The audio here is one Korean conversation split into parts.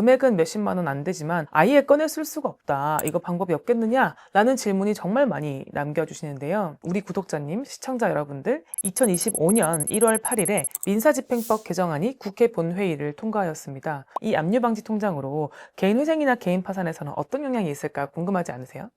금액은 몇십만 원 안 되지만 아예 꺼내 쓸 수가 없다. 이거 방법이 없겠느냐? 라는 질문이 정말 많이 남겨주시는데요. 우리 구독자님, 시청자 여러분들, 2025년 1월 8일에 민사집행법 개정안이 국회 본회의를 통과하였습니다. 이 압류방지 통장으로 개인 회생이나 개인 파산에서는 어떤 영향이 있을까 궁금하지 않으세요?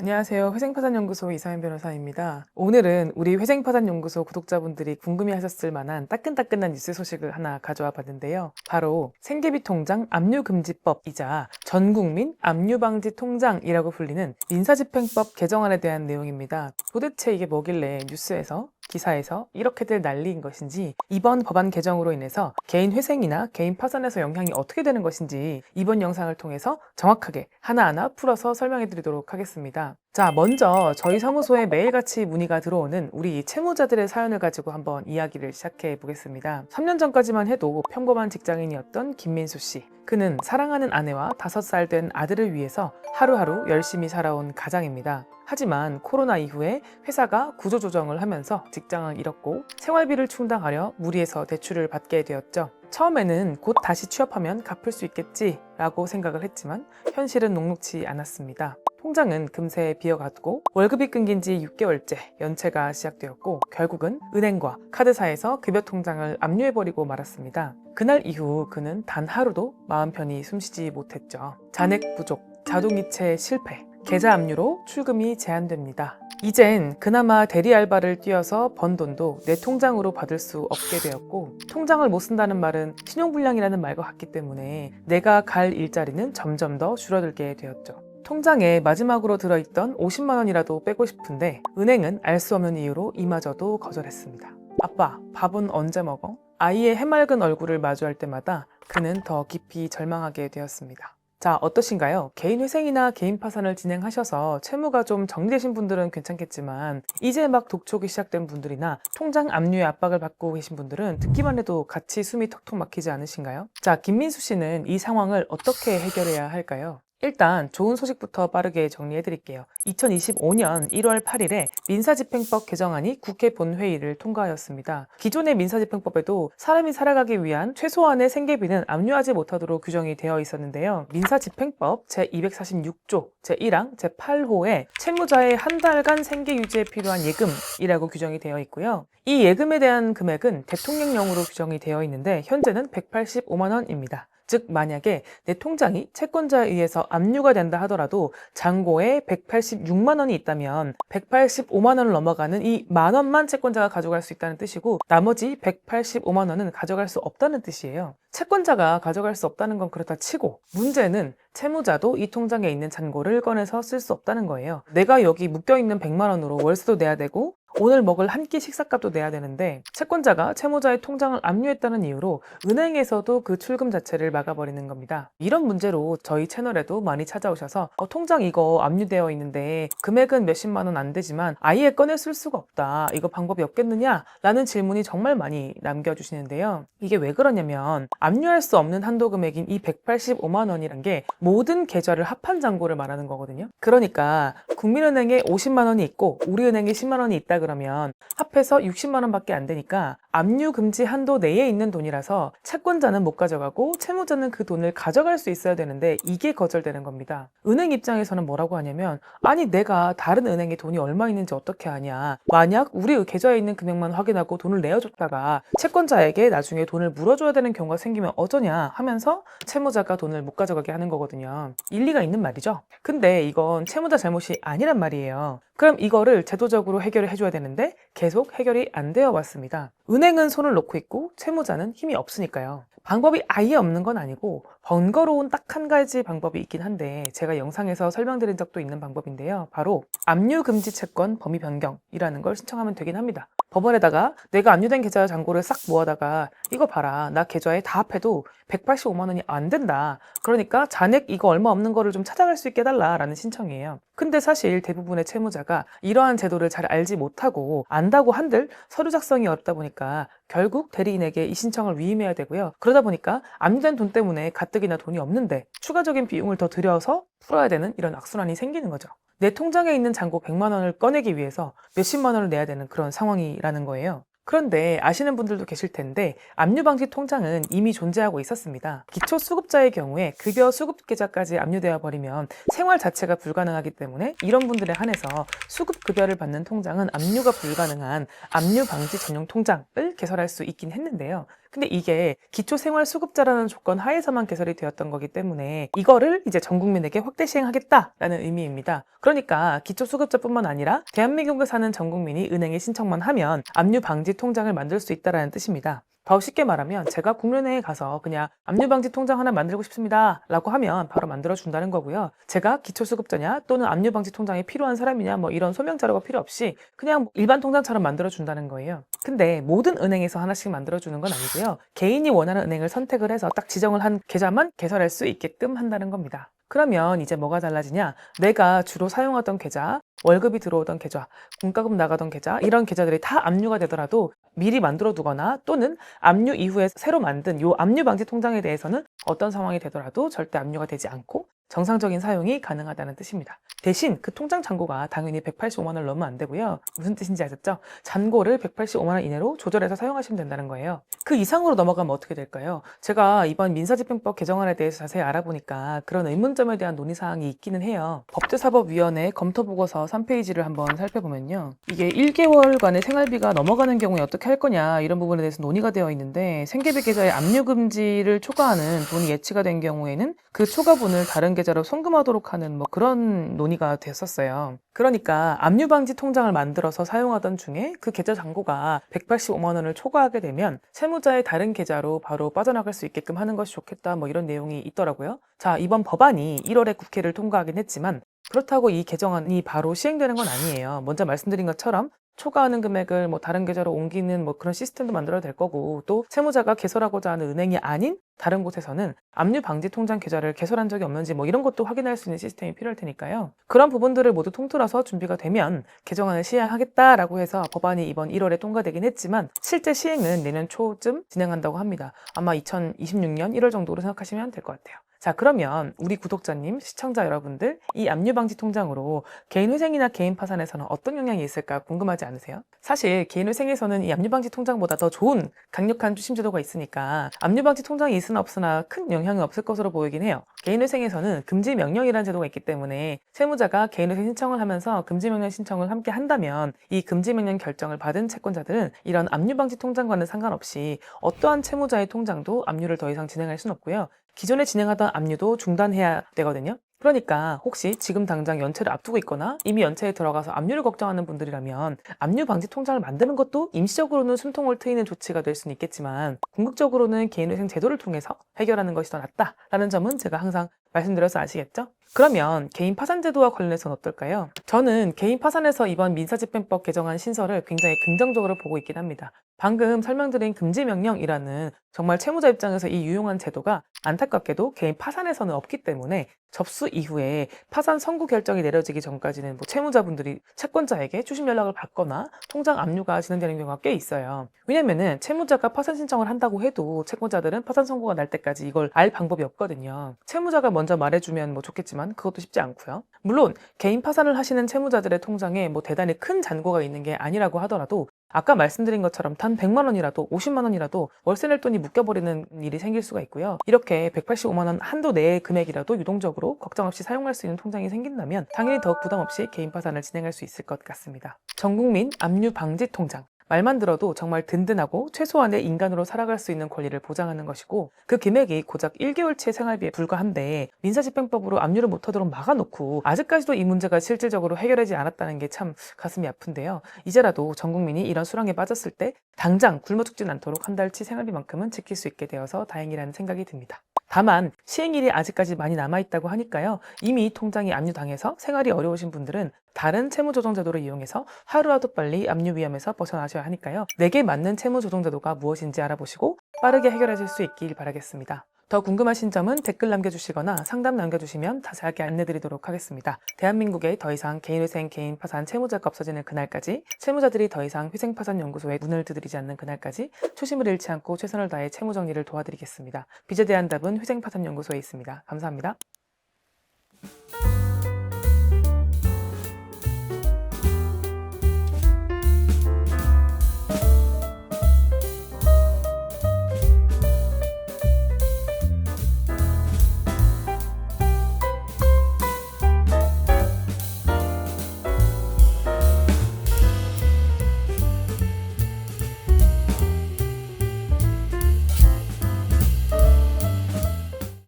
안녕하세요. 회생파산연구소 이사연 변호사입니다. 오늘은 우리 회생파산연구소 구독자분들이 궁금해하셨을 만한 따끈따끈한 뉴스 소식을 하나 가져와 봤는데요. 바로 생계비 통장 압류금지법이자 전국민 압류방지 통장이라고 불리는 민사집행법 개정안에 대한 내용입니다. 도대체 이게 뭐길래 뉴스에서 기사에서 이렇게들 난리인 것인지 이번 법안 개정으로 인해서 개인 회생이나 개인 파산에서 영향이 어떻게 되는 것인지 이번 영상을 통해서 정확하게 하나하나 풀어서 설명해 드리도록 하겠습니다. 자, 먼저 저희 사무소에 매일같이 문의가 들어오는 우리 채무자들의 사연을 가지고 한번 이야기를 시작해 보겠습니다. 3년 전까지만 해도 평범한 직장인이었던 김민수 씨. 그는 사랑하는 아내와 5살 된 아들을 위해서 하루하루 열심히 살아온 가장입니다. 하지만 코로나 이후에 회사가 구조조정을 하면서 직장을 잃었고 생활비를 충당하려 무리해서 대출을 받게 되었죠. 처음에는 곧 다시 취업하면 갚을 수 있겠지라고 생각을 했지만 현실은 녹록치 않았습니다. 통장은 금세 비어갔고 월급이 끊긴 지 6개월째 연체가 시작되었고 결국은 은행과 카드사에서 급여 통장을 압류해버리고 말았습니다. 그날 이후 그는 단 하루도 마음 편히 숨쉬지 못했죠. 잔액 부족, 자동이체 실패, 계좌 압류로 출금이 제한됩니다. 이젠 그나마 대리 알바를 뛰어서 번 돈도 내 통장으로 받을 수 없게 되었고 통장을 못 쓴다는 말은 신용불량이라는 말과 같기 때문에 내가 갈 일자리는 점점 더 줄어들게 되었죠. 통장에 마지막으로 들어있던 50만 원이라도 빼고 싶은데 은행은 알 수 없는 이유로 이마저도 거절했습니다. 아빠, 밥은 언제 먹어? 아이의 해맑은 얼굴을 마주할 때마다 그는 더 깊이 절망하게 되었습니다. 자, 어떠신가요? 개인 회생이나 개인 파산을 진행하셔서 채무가 좀 정리되신 분들은 괜찮겠지만 이제 막 독촉이 시작된 분들이나 통장 압류의 압박을 받고 계신 분들은 듣기만 해도 같이 숨이 턱턱 막히지 않으신가요? 자, 김민수 씨는 이 상황을 어떻게 해결해야 할까요? 일단 좋은 소식부터 빠르게 정리해 드릴게요. 2025년 1월 8일에 민사집행법 개정안이 국회 본회의를 통과하였습니다. 기존의 민사집행법에도 사람이 살아가기 위한 최소한의 생계비는 압류하지 못하도록 규정이 되어 있었는데요. 민사집행법 제246조 제1항 제8호에 채무자의 한 달간 생계 유지에 필요한 예금이라고 규정이 되어 있고요. 이 예금에 대한 금액은 대통령령으로 규정이 되어 있는데 현재는 185만 원입니다. 즉 만약에 내 통장이 채권자에 의해서 압류가 된다 하더라도 잔고에 186만 원이 있다면 185만 원을 넘어가는 이 만 원만 채권자가 가져갈 수 있다는 뜻이고 나머지 185만 원은 가져갈 수 없다는 뜻이에요. 채권자가 가져갈 수 없다는 건 그렇다 치고 문제는 채무자도 이 통장에 있는 잔고를 꺼내서 쓸 수 없다는 거예요. 내가 여기 묶여 있는 100만 원으로 월세도 내야 되고 오늘 먹을 한 끼 식사값도 내야 되는데 채권자가 채무자의 통장을 압류했다는 이유로 은행에서도 그 출금 자체를 막아버리는 겁니다. 이런 문제로 저희 채널에도 많이 찾아오셔서 어, 통장 이거 압류되어 있는데 금액은 몇십만 원 안 되지만 아예 꺼내 쓸 수가 없다. 이거 방법이 없겠느냐? 라는 질문이 정말 많이 남겨주시는데요. 이게 왜 그러냐면 압류할 수 없는 한도 금액인 이 185만 원이란 게 모든 계좌를 합한 잔고를 말하는 거거든요. 그러니까 국민은행에 50만 원이 있고 우리은행에 10만 원이 있다 그러면 합해서 60만 원밖에 안 되니까 압류 금지 한도 내에 있는 돈이라서 채권자는 못 가져가고 채무자는 그 돈을 가져갈 수 있어야 되는데 이게 거절되는 겁니다. 은행 입장에서는 뭐라고 하냐면 아니 내가 다른 은행에 돈이 얼마 있는지 어떻게 아냐. 만약 우리 계좌에 있는 금액만 확인하고 돈을 내어줬다가 채권자에게 나중에 돈을 물어줘야 되는 경우가 생기면 어쩌냐 하면서 채무자가 돈을 못 가져가게 하는 거거든요. 일리가 있는 말이죠. 근데 이건 채무자 잘못이 아니란 말이에요. 그럼 이거를 제도적으로 해결을 해줘야 되는데 계속 해결이 안 되어 왔습니다. 은행은 손을 놓고 있고 채무자는 힘이 없으니까요. 방법이 아예 없는 건 아니고 번거로운 딱 한 가지 방법이 있긴 한데 제가 영상에서 설명드린 적도 있는 방법인데요. 바로 압류 금지 채권 범위 변경이라는 걸 신청하면 되긴 합니다. 법원에다가 내가 압류된 계좌 잔고를 싹 모아다가 이거 봐라 나 계좌에 다 합해도 185만 원이 안 된다. 그러니까 잔액 이거 얼마 없는 거를 좀 찾아갈 수 있게 해달라라는 신청이에요. 근데 사실 대부분의 채무자가 이러한 제도를 잘 알지 못하고 안다고 한들 서류 작성이 어렵다 보니까 결국 대리인에게 이 신청을 위임해야 되고요. 그러다 보니까 압류된 돈 때문에 가뜩이나 돈이 없는데 추가적인 비용을 더 들여서 풀어야 되는 이런 악순환이 생기는 거죠. 내 통장에 있는 잔고 100만 원을 꺼내기 위해서 몇십만 원을 내야 되는 그런 상황이라는 거예요. 그런데 아시는 분들도 계실 텐데 압류 방지 통장은 이미 존재하고 있었습니다. 기초 수급자의 경우에 급여 수급 계좌까지 압류되어 버리면 생활 자체가 불가능하기 때문에 이런 분들에 한해서 수급 급여를 받는 통장은 압류가 불가능한 압류 방지 전용 통장을 개설할 수 있긴 했는데요. 근데 이게 기초생활수급자라는 조건 하에서만 개설이 되었던 거기 때문에 이거를 이제 전 국민에게 확대 시행하겠다라는 의미입니다. 그러니까 기초수급자뿐만 아니라 대한민국에 사는 전 국민이 은행에 신청만 하면 압류 방지 통장을 만들 수 있다라는 뜻입니다. 더 쉽게 말하면 제가 국민은행에 가서 그냥 압류 방지 통장 하나 만들고 싶습니다 라고 하면 바로 만들어 준다는 거고요. 제가 기초수급자냐 또는 압류 방지 통장이 필요한 사람이냐 뭐 이런 소명 자료가 필요 없이 그냥 일반 통장처럼 만들어 준다는 거예요. 근데 모든 은행에서 하나씩 만들어 주는 건 아니고요. 개인이 원하는 은행을 선택을 해서 딱 지정을 한 계좌만 개설할 수 있게끔 한다는 겁니다. 그러면 이제 뭐가 달라지냐? 내가 주로 사용하던 계좌, 월급이 들어오던 계좌, 공과금 나가던 계좌, 이런 계좌들이 다 압류가 되더라도 미리 만들어 두거나 또는 압류 이후에 새로 만든 요 압류 방지 통장에 대해서는 어떤 상황이 되더라도 절대 압류가 되지 않고 정상적인 사용이 가능하다는 뜻입니다. 대신 그 통장 잔고가 당연히 185만 원을 넘으면 안 되고요. 무슨 뜻인지 아셨죠? 잔고를 185만 원 이내로 조절해서 사용하시면 된다는 거예요. 그 이상으로 넘어가면 어떻게 될까요? 제가 이번 민사집행법 개정안에 대해서 자세히 알아보니까 그런 의문점에 대한 논의사항이 있기는 해요. 법제사법위원회 검토보고서 3페이지를 한번 살펴보면요. 이게 1개월간의 생활비가 넘어가는 경우에 어떻게 할 거냐 이런 부분에 대해서 논의가 되어 있는데 생계비 계좌의 압류금지를 초과하는 돈이 예치가 된 경우에는 그 초과분을 다른 계좌로 송금하도록 하는 뭐 그런 논의가 됐었어요. 그러니까 압류 방지 통장을 만들어서 사용하던 중에 그 계좌 잔고가 185만 원을 초과하게 되면 채무자의 다른 계좌로 바로 빠져나갈 수 있게끔 하는 것이 좋겠다 뭐 이런 내용이 있더라고요. 자, 이번 법안이 1월에 국회를 통과하긴 했지만 그렇다고 이 개정안이 바로 시행되는 건 아니에요. 먼저 말씀드린 것처럼 초과하는 금액을 뭐 다른 계좌로 옮기는 뭐 그런 시스템도 만들어야 될 거고 또 채무자가 개설하고자 하는 은행이 아닌 다른 곳에서는 압류 방지 통장 계좌를 개설한 적이 없는지 뭐 이런 것도 확인할 수 있는 시스템이 필요할 테니까요. 그런 부분들을 모두 통틀어서 준비가 되면 개정안을 시행하겠다라고 해서 법안이 이번 1월에 통과되긴 했지만 실제 시행은 내년 초쯤 진행한다고 합니다. 아마 2026년 1월 정도로 생각하시면 될 것 같아요. 자, 그러면 우리 구독자님, 시청자 여러분들, 이 압류 방지 통장으로 개인 회생이나 개인 파산에서는 어떤 영향이 있을까 궁금하지 않으세요? 사실 개인 회생에서는 이 압류 방지 통장보다 더 좋은 강력한 추심 제도가 있으니까 압류 방지 통장이 있으나 없으나 큰 영향이 없을 것으로 보이긴 해요. 개인 회생에서는 금지 명령이라는 제도가 있기 때문에 채무자가 개인 회생 신청을 하면서 금지 명령 신청을 함께 한다면 이 금지 명령 결정을 받은 채권자들은 이런 압류 방지 통장과는 상관없이 어떠한 채무자의 통장도 압류를 더 이상 진행할 수는 없고요. 기존에 진행하던 압류도 중단해야 되거든요. 그러니까 혹시 지금 당장 연체를 앞두고 있거나 이미 연체에 들어가서 압류를 걱정하는 분들이라면 압류 방지 통장을 만드는 것도 임시적으로는 숨통을 트이는 조치가 될 수는 있겠지만 궁극적으로는 개인회생 제도를 통해서 해결하는 것이 더 낫다라는 점은 제가 항상 말씀드려서 아시겠죠? 그러면 개인 파산 제도와 관련해서는 어떨까요? 저는 개인 파산에서 이번 민사집행법 개정안 신설을 굉장히 긍정적으로 보고 있긴 합니다. 방금 설명드린 금지 명령이라는 정말 채무자 입장에서 이 유용한 제도가 안타깝게도 개인 파산에서는 없기 때문에 접수 이후에 파산 선고 결정이 내려지기 전까지는 뭐 채무자분들이 채권자에게 추심 연락을 받거나 통장 압류가 진행되는 경우가 꽤 있어요. 왜냐면은 채무자가 파산 신청을 한다고 해도 채권자들은 파산 선고가 날 때까지 이걸 알 방법이 없거든요. 채무자가 먼저 말해주면 뭐 좋겠지만 그것도 쉽지 않고요. 물론 개인 파산을 하시는 채무자들의 통장에 뭐 대단히 큰 잔고가 있는 게 아니라고 하더라도 아까 말씀드린 것처럼 단 100만 원이라도 50만 원이라도 월세 낼 돈이 묶여버리는 일이 생길 수가 있고요. 이렇게 185만 원 한도 내의 금액이라도 유동적으로 걱정 없이 사용할 수 있는 통장이 생긴다면 당연히 더욱 부담 없이 개인 파산을 진행할 수 있을 것 같습니다. 전국민 압류 방지 통장. 말만 들어도 정말 든든하고 최소한의 인간으로 살아갈 수 있는 권리를 보장하는 것이고 그 금액이 고작 1개월치의 생활비에 불과한데 민사집행법으로 압류를 못하도록 막아놓고 아직까지도 이 문제가 실질적으로 해결하지 않았다는 게 참 가슴이 아픈데요. 이제라도 전 국민이 이런 수렁에 빠졌을 때 당장 굶어 죽진 않도록 한 달치 생활비만큼은 지킬 수 있게 되어서 다행이라는 생각이 듭니다. 다만 시행일이 아직까지 많이 남아있다고 하니까요. 이미 통장이 압류당해서 생활이 어려우신 분들은 다른 채무조정제도를 이용해서 하루라도 빨리 압류 위험에서 벗어나셔야 하니까요. 내게 맞는 채무조정제도가 무엇인지 알아보시고 빠르게 해결하실 수 있길 바라겠습니다. 더 궁금하신 점은 댓글 남겨주시거나 상담 남겨주시면 자세하게 안내드리도록 하겠습니다. 대한민국에 더 이상 개인회생, 개인 파산, 채무자가 없어지는 그날까지 채무자들이 더 이상 회생파산연구소에 문을 두드리지 않는 그날까지 초심을 잃지 않고 최선을 다해 채무정리를 도와드리겠습니다. 빚에 대한 답은 회생파산연구소에 있습니다. 감사합니다.